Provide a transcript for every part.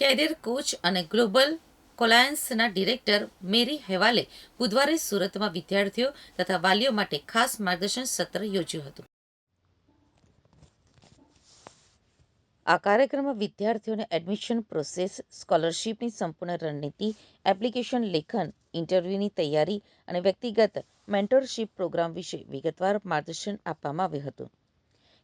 Carrier coach અને global કોલાયન્સના director Mary હેવાલે બુધવારે સુરતમાં વિદ્યાર્થીઓ તથા વાલીઓ માટે ખાસ માર્ગદર્શન સત્ર યોજ્યું હતું. આ કાર્યક્રમમાં વિદ્યાર્થીઓને એડમિશન પ્રોસેસ, સ્કોલરશીપની સંપૂર્ણ રણનીતિ, એપ્લિકેશન લેખન, ઇન્ટરવ્યૂની તૈયારી અને વ્યક્તિગત મેન્ટરશીપ પ્રોગ્રામ વિશે વિગતવાર માર્ગદર્શન આપવામાં આવ્યું હતું.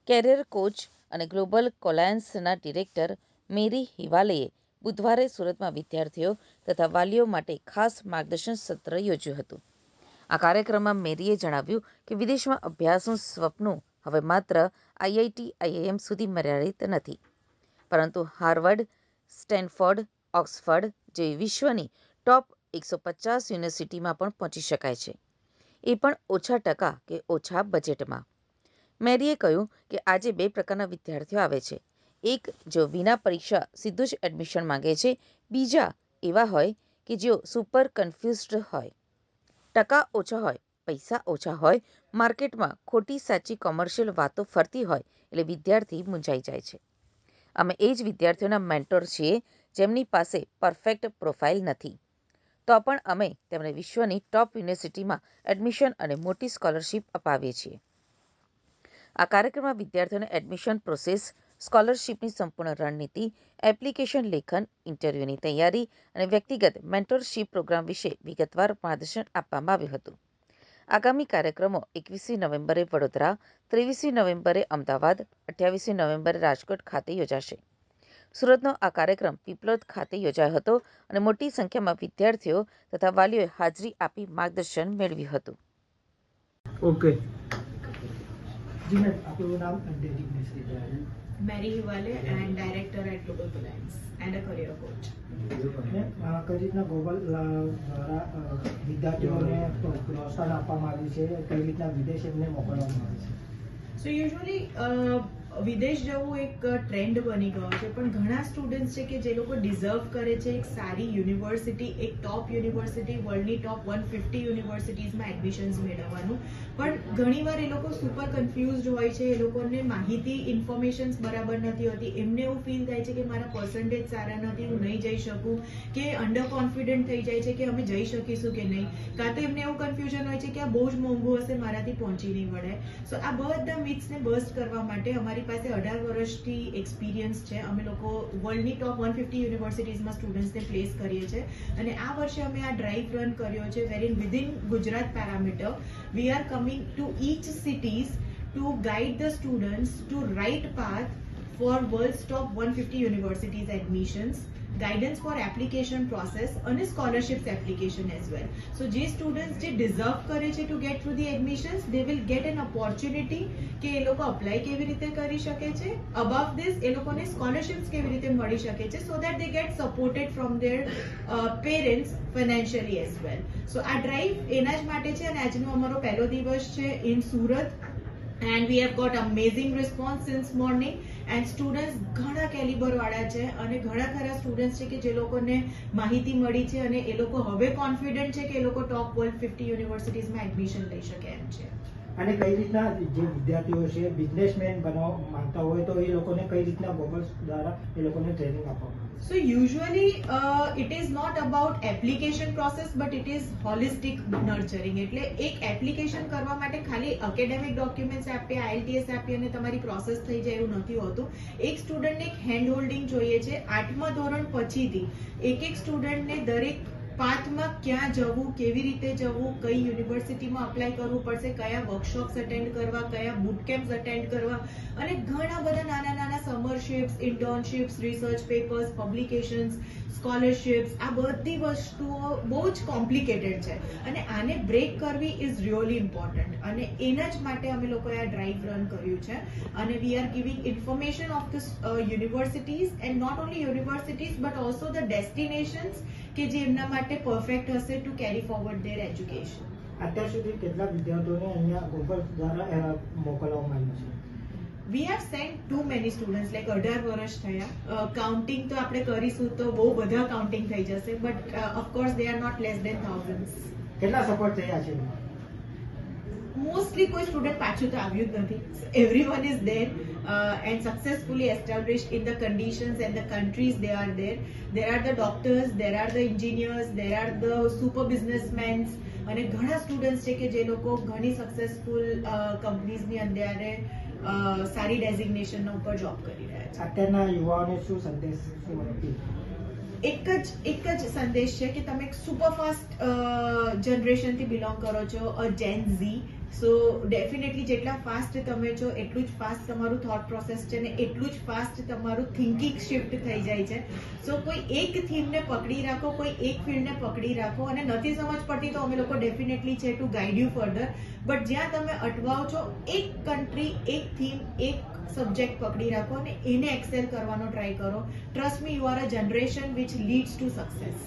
કેરિયર કોચ અને ગ્લોબલ કોલાયન્સના ડિરેક્ટર મેરી હિવાલેએ બુધવારે સુરતમાં વિદ્યાર્થીઓ તથા વાલીઓ માટે ખાસ માર્ગદર્શન સત્ર યોજ્યું હતું. આ કાર્યક્રમમાં મેરીએ જણાવ્યું કે વિદેશમાં અભ્યાસનું સ્વપ્ન હવે માત્ર આઈઆઈટી, આઈઆઈએમ સુધી મર્યાદિત નથી. પરંતુ હાર્વર્ડ, સ્ટેનફોર્ડ, ઓક્સફર્ડ જેવી વિશ્વની ટોપ એકસો પચાસ યુનિવર્સિટીમાં પણ પહોંચી શકાય છે. એ પણ ઓછા ટકા કે ઓછા બજેટમાં. મેરીએ કહ્યું કે આજે બે પ્રકારના વિદ્યાર્થીઓ આવે છે. એક જો વિના પરીક્ષા સીધું જ એડમિશન માંગે છે, બીજા એવા હોય કે જેઓ સુપર કન્ફ્યુઝડ હોય. ટકા ઓછા હોય, પૈસા ઓછા હોય, માર્કેટમાં ખોટી સાચી કોમર્શિયલ વાતો ફરતી હોય, એટલે વિદ્યાર્થી મૂંઝાઈ જાય છે. અમે એ જ વિદ્યાર્થીઓના મેન્ટોર છીએ, જેમની પાસે પરફેક્ટ પ્રોફાઇલ નથી. તો પણ અમે તેમને વિશ્વની ટોપ યુનિવર્સિટીમાં એડમિશન અને મોટી સ્કોલરશિપ અપાવીએ છીએ. આ કાર્યક્રમમાં વિદ્યાર્થીઓને એડમિશન પ્રોસેસ સ્કોલરશીપની સંપૂર્ણ રણનીતિ, એપ્લિકેશન લેખન, ઇન્ટરવ્યૂની તૈયારી અને વ્યક્તિગત મેન્ટરશીપ પ્રોગ્રામ વિશે વિગતવાર માર્ગદર્શન આપવામાં આવ્યું હતું. આગામી કાર્યક્રમો એકવીસી નવેમ્બરે વડોદરા, ત્રેવીસમી નવેમ્બરે અમદાવાદ, અઠ્યાવીસમી નવેમ્બરે રાજકોટ ખાતે યોજાશે. સુરતનો આ કાર્યક્રમ પીપલોદ ખાતે યોજાયો હતો અને મોટી સંખ્યામાં વિદ્યાર્થીઓ તથા વાલીઓએ હાજરી આપી માર્ગદર્શન મેળવ્યું હતું. ઓકે. જી મેમ, આપનું નામ અને designation Mary Hivale and director at Global Alliance and a career coach. કઈ રીતના ગોગલ દ્વારા વિદ્યાર્થીઓને પ્રો- પ્રોત્સાહન આપવામાં આવ્યું છે કઈ રીતના વિદેશ એમને મોકલવામાં આવે છે usually uh, વિદેશ જવું એક ટ્રેન્ડ બની ગયો છે. પણ ઘણા સ્ટુડન્ટ્સ છે કે જે લોકો ડિઝર્વ કરે છે એક સારી યુનિવર્સિટી એક ટોપ યુનિવર્સિટી વર્લ્ડની ટોપ વન ફિફ્ટી યુનિવર્સિટીઝમાં એડમિશન્સ મેળવવાનું. પણ ઘણીવાર એ લોકો સુપર કન્ફ્યુઝડ હોય છે. એ લોકોને માહિતી ઇન્ફોર્મેશન્સ બરાબર નથી હોતી. એમને એવું ફીલ થાય છે કે મારા પર્સન્ટેજ સારા નથી, હું નહીં જઈ શકું, કે અંડર કોન્ફિડન્ટ થઈ જાય છે કે અમે જઈ શકીશું કે નહીં. કાં તો એમને એવું કન્ફ્યુઝન હોય છે કે આ બહુ જ મોંઘું હશે, મારાથી પહોંચી નહીં વળે. સો આ બધા મિથ્સને બસ્ટ કરવા માટે અમારી પાસે અઢાર વર્ષથી એક્સપિરિયન્સ છે. અમે લોકો વર્લ્ડની ટોપ વન ફિફ્ટી યુનિવર્સિટીઝમાં સ્ટુડન્ટ્સને પ્લેસ કરીએ છીએ. અને આ વર્ષે અમે આ ડ્રાઈવ રન કર્યો છે where within Gujarat parameter we are coming to each cities to guide the students to right path for world top one fifty universities admissions guidance for application process અને scholarships application as well so જે students જે deserve કરે છે to get through the admissions they will get an opportunity કે એ લોકો apply કેવી રીતે કરી શકે છે. અબવ ધીસ એ લોકોને સ્કોલરશિપ્સ કેવી રીતે મળી શકે છે so that they get supported from their parents financially as well so આ ડ્રાઈવ એના જ માટે છે અને આજનો અમારો પહેલો દિવસ છે in Surat and we have got amazing response since morning and students ઘણા કેલિબર વાળા છે અને ઘણા ખરા સ્ટુડન્ટ્સ છે કે જે લોકોને માહિતી મળી છે અને એ લોકો હવે કોન્ફિડન્ટ છે કે એ લોકો ટોપ વર્લ્ડ ફિફ્ટી યુનિવર્સિટીઝમાં એડમિશન લઈ શકે એમ છે. અને કઈ રીતના જે વિદ્યાર્થીઓ છે બિઝનેસમેન બનવા માંગતા હોય તો એ લોકોને કઈ રીતના ગોગલ્સ દ્વારા એ લોકોને ટ્રેનિંગ આપવામાં આવે so usually it is not about application process but it is holistic nurturing એટલે એક એપ્લિકેશન કરવા માટે ખાલી એકેડેમિક ડોક્યુમેન્ટ્સ આપીએ આઈએલટીએસ આપીએ અને તમારી પ્રોસેસ થઈ જાય એવું નથી હોતું. એક સ્ટુડન્ટને એક હેન્ડ હોલ્ડિંગ જોઈએ છે. આઠમા ધોરણ પછીથી એક એક સ્ટુડન્ટને દરેક પાથમાં ક્યાં જવું, કેવી રીતે જવું, કઈ યુનિવર્સિટીમાં અપ્લાય કરવું પડશે, કયા વર્કશોપ્સ અટેન્ડ કરવા, કયા બુટકેમ્પ્સ અટેન્ડ કરવા અને ઘણા બધા નાના નાના summerships internships research papers publications scholarships આ બધી વસ્તુઓ બહુ જ કોમ્પ્લિકેટેડ છે. અને આને બ્રેક કરવી ઇઝ રિયલી ઇમ્પોર્ટન્ટ અને એના જ માટે અમે લોકોએ આ ડ્રાઈવ રન કર્યું છે. અને we are giving information of the universities and not only universities but also the destinations કે જે એમના માટે પરફેક્ટ હશે to carry forward their education અત્યાર સુધી કેટલા વિદ્યાર્થીઓને અહીંયા ગોગલ દ્વારા મોકલવામાં આવ્યું છે. We have sent to many students like અઢાર વર્ષ થયા. કાઉન્ટિંગ તો આપણે કરીશું તો બહુ બધા કાઉન્ટિંગ થઈ જશે but of course they are not less than thousand કેટલા સપોર્ટ થયા છે? મોસ્ટલી કોઈ સ્ટુડન્ટ પાછું તો આવ્યું જ નથી. Everyone is there uh, and successfully established in the conditions and the countries they are there. There are the doctors, there are the engineers, there are the super businessmen અને ઘણા students છે કે જે લોકો ઘણી સક્સેસફુલ કંપનીઝની અંદર સારી ડેઝિગ્નેશનના ઉપર જોબ કરી રહ્યા છે અત્યારના યુવાઓને શું સંદેશ શું? એક જ એક જ સંદેશ છે કે તમે એક સુપરફાસ્ટ જનરેશનથી બિલોંગ કરો છો, a Gen Z so definitely જેટલા ફાસ્ટ તમે છો, એટલું જ ફાસ્ટ તમારું થોટ પ્રોસેસ છે ને એટલું જ ફાસ્ટ તમારું થિંકિંગ શિફ્ટ થઈ જાય છે. સો કોઈ એક થીમને પકડી રાખો, કોઈ એક ફિલ્ડને પકડી રાખો અને નથી સમજ પડતી તો અમે લોકો ડેફિનેટલી છે to guide you further but જ્યાં તમે અટવાઓ છો, એક કન્ટ્રી એક થીમ એક સબ્જેક્ટ પકડી રાખો અને એને એક્સેલ કરવાનો ટ્રાય કરો. Trust me you are a generation which leads to success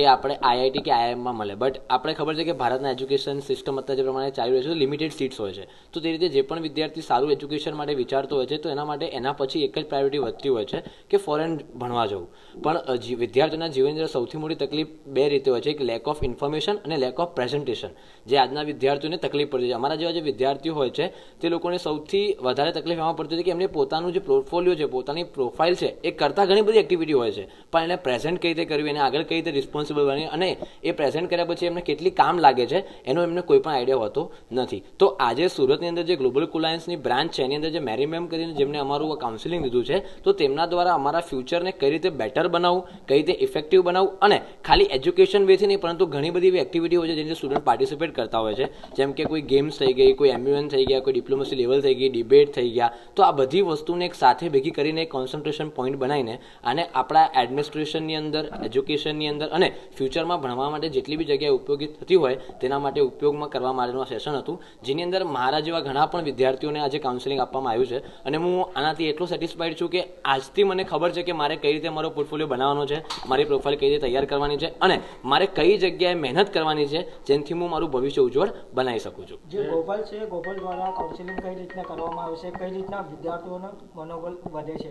કે આપણે આઈઆઈટી કે આઈઆઈએમમાં મળે. બટ આપણે ખબર છે કે ભારતના એજ્યુકેશન સિસ્ટમ અત્યારે જે પ્રમાણે ચાલી રહ્યું છે લિમિટેડ સીટ્સ હોય છે. તો તે રીતે જે પણ વિદ્યાર્થી સારું એજ્યુકેશન માટે વિચારતો હોય છે, તો એના માટે એના પછી એક જ પ્રાયોરિટી વધતી હોય છે કે ફોરેન ભણવા જવું. પણ વિદ્યાર્થીઓના જીવનની સૌથી મોટી તકલીફ બે રીતે હોય છે. એક લેક ઓફ ઇન્ફોર્મેશન અને લેક ઓફ પ્રેઝન્ટેશન જે આજના વિદ્યાર્થીઓને તકલીફ પડતી છે. અમારા જેવા જે વિદ્યાર્થીઓ હોય છે, તે લોકોને સૌથી વધારે તકલીફ એમાં પડતી હતી કે એમને પોતાનું જે પોર્ટફોલિયો છે, પોતાની પ્રોફાઇલ છે, એ કરતાં ઘણી બધી એક્ટિવિટી હોય છે. પણ એને પ્રેઝન્ટ કઈ રીતે કરવી, એને આગળ કઈ રીતે રિસ્પોન્સિબલ બની અને એ પ્રેઝન્ટ કર્યા પછી એમને કેટલી કામ લાગે છે, એનો એમને કોઈ પણ આઈડિયા હોતો નથી. તો આજે સુરતની અંદર જે ગ્લોબલ કુલાયન્સની બ્રાન્ચ છે, એની અંદર જે મેરી મેમ કરીને જેમને અમારું કાઉન્સિલિંગ લીધું છે, તો તેમના દ્વારા અમારા ફ્યુચરને કઈ રીતે બેટર બનાવવું, કઈ રીતે ઇફેક્ટિવ બનાવવું અને ખાલી એજ્યુકેશન વેથી નહીં, પરંતુ ઘણી બધી એવી એક્ટિવિટી હોય છે જેની સ્ટુડન્ટ પાર્ટિસિપેટ કરતા હોય છે. જેમ કે કોઈ ગેમ્સ થઈ ગઈ, કોઈ એમ્યુએન થઈ ગયા, કોઈ ડિપ્લોમસી લેવલ થઈ ગઈ ડિબેટ થઈ ગયા, તો આ બધી વસ્તુને એક સાથે ભેગી કરીને એક કોન્સન્ટ્રેશન પોઈન્ટ બનાવીને અને આપણા એડમિનિસ્ટ્રેશનની અંદર એજ્યુકેશનની અંદર અને ફ્યુચરમાં ભણવા માટે જેટલી બી જગ્યાએ ઉપયોગી થતી હોય તેના માટે ઉપયોગમાં કરવા માટેનું આ સેશન હતું, જેની અંદર મારા જેવા ઘણા પણ વિદ્યાર્થીઓને આજે કાઉન્સિલિંગ આપવામાં આવ્યું છે. અને હું આનાથી એટલો સેટિસ્ફાઈડ છું કે આજથી મને ખબર છે કે મારે કઈ રીતે મારો પોર્ટફોલિયો બનાવવાનો છે, મારી પ્રોફાઇલ કઈ રીતે તૈયાર કરવાની છે અને મારે કઈ જગ્યાએ મહેનત કરવાની છે જેનાથી હું મારું ભવિષ્ય ઉજ્જવળ બનાવી શકું છું. જે ગોપાલ છે, ગોપાલ દ્વારા કાઉન્સિલિંગ કઈ રીતના કરવામાં આવે છે, કઈ રીતના વિદ્યાર્થીઓનો મનોબળ વધે છે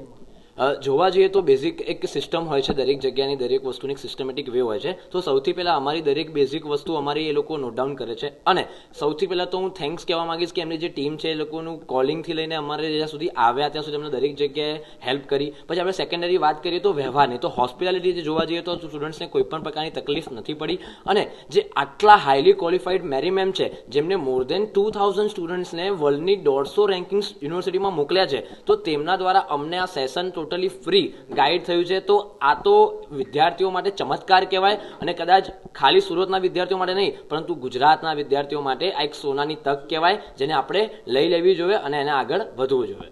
જોવા જઈએ તો બેઝિક એક સિસ્ટમ હોય છે દરેક જગ્યાની, દરેક વસ્તુની સિસ્ટમેટિક વે હોય છે. તો સૌથી પહેલાં અમારી દરેક બેઝિક વસ્તુ અમારી એ લોકો નોટ ડાઉન કરે છે. અને સૌથી પહેલાં તો હું થેન્ક્સ કહેવા માંગીશ કે એમની જે ટીમ છે એ લોકોનું કોલિંગથી લઈને અમારે જ્યાં સુધી આવ્યા ત્યાં સુધી અમને દરેક જગ્યાએ હેલ્પ કરી. પછી આપણે સેકન્ડરી વાત કરીએ તો વ્યવહારની. તો હોસ્પિટાલિટી જે જોવા જઈએ તો સ્ટુડન્ટ્સને કોઈ પણ પ્રકારની તકલીફ નથી પડી. અને જે આટલા હાઈલી ક્વોલિફાઈડ મેરી મેમ છે, જેમને મોર દેન ટુ થાઉઝન્ડ સ્ટુડન્ટ્સને વર્લ્ડની દોઢસો રેન્કિંગ્સ યુનિવર્સિટીમાં મોકલ્યા છે, તો તેમના દ્વારા અમને આ સેશન ટોટલી ફ્રી ગાઈડ થયું છે. તો આ તો વિદ્યાર્થીઓ માટે ચમત્કાર કહેવાય અને કદાચ ખાલી સુરતના વિદ્યાર્થીઓ માટે નહીં, પરંતુ ગુજરાતના વિદ્યાર્થીઓ માટે આ એક સોનાની તક કહેવાય, જેને આપણે લઈ લેવી જોઈએ અને એને આગળ વધવું જોઈએ.